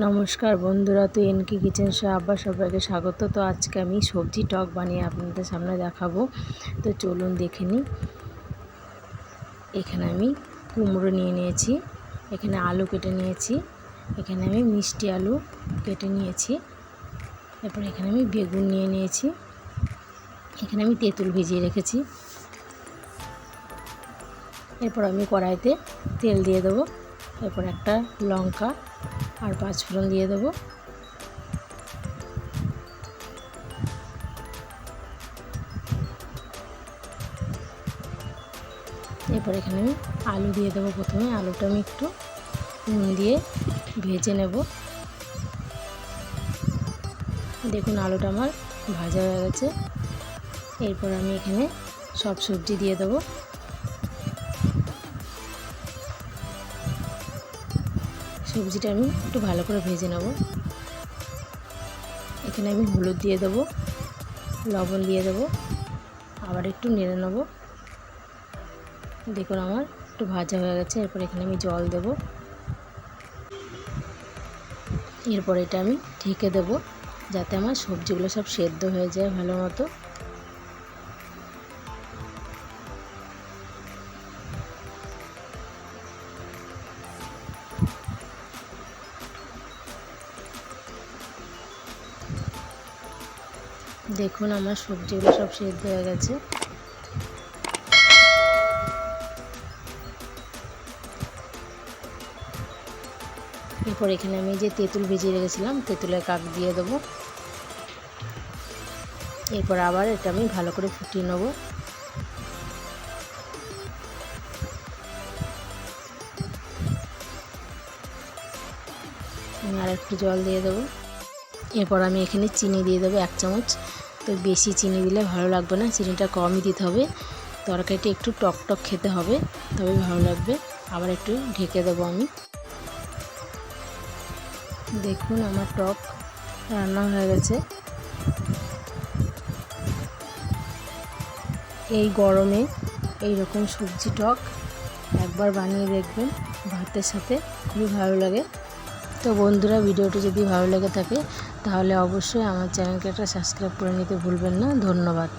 নমস্কার বন্ধুরা, তো এনকি কিচেন শো আবার সবাইকে স্বাগত। তো আজকে আমি সবজি টক বানিয়ে আপনাদের সামনে দেখাবো। তো চলুন দেখে নিই। এখানে আমি কুমড়ো নিয়ে নিয়েছি, এখানে আলু কেটে নিয়েছি, এখানে আমি মিষ্টি আলু কেটে নিয়েছি, এরপর এখানে আমি বেগুন নিয়ে নিয়েছি, এখানে আমি তেঁতুল ভিজিয়ে রেখেছি। এরপর আমি কড়াইতে তেল দিয়ে দেবো, এরপর একটা লঙ্কা আর পাঁচ ফোড়ন দিয়ে দেবো। এরপর এখানে আমি আলু দিয়ে দেবো প্রথমে। আলুটা আমি একটু নুন দিয়ে ভেজে নেব। দেখুন আলুটা আমার ভাজা হয়ে গেছে। এরপর আমি এখানে সব সবজি দিয়ে দেবো। সবজিটা আমি একটু ভালো করে ভেজে নেব। এখানে আমি হলুদ দিয়ে দেবো, লবণ দিয়ে দেবো, আবার একটু নেড়ে নেব। দেখুন আমার একটু ভাজা হয়ে গেছে, এরপর এখানে আমি জল দেব। এরপর এটা আমি ঢেকে দেব, যাতে আমার সবজিগুলো সব সেদ্ধ হয়ে যায় ভালো মতো। দেখুন আমার সবজিগুলো সব সেদ্ধ হয়ে গেছে। এরপর এখানে আমি যে তেঁতুল ভিজিয়ে রেখেছিলাম, তেঁতুলের কাক দিয়ে দেবো। এরপর আবার এটা আমি ভালো করে ফুটিয়ে নেব। আর একটু জল দিয়ে দেবো। এরপর আমি এখানে চিনি দিয়ে দেবো এক চামচ। তো বেশি চিনি দিলে ভালো লাগবে না, চিনিটা কমই দিতে হবে। তরকারিটা একটু টক টক খেতে হবে তবে ভালো লাগবে। আবার একটু ঢেকে দেবো আমি। দেখুন আমার টক রান্না হয়ে গেছে। এই গরমে এই রকম সবজি টক একবার বানিয়ে দেখবেন, ভাতের সাথে খুবই ভালো লাগে। তো বন্ধুরা, ভিডিওটি যদি ভালো লেগে থাকে, তাহলে অবশ্যই আমার চ্যানেলকে একটা সাবস্ক্রাইব করে নিতে ভুলবেন না। ধন্যবাদ।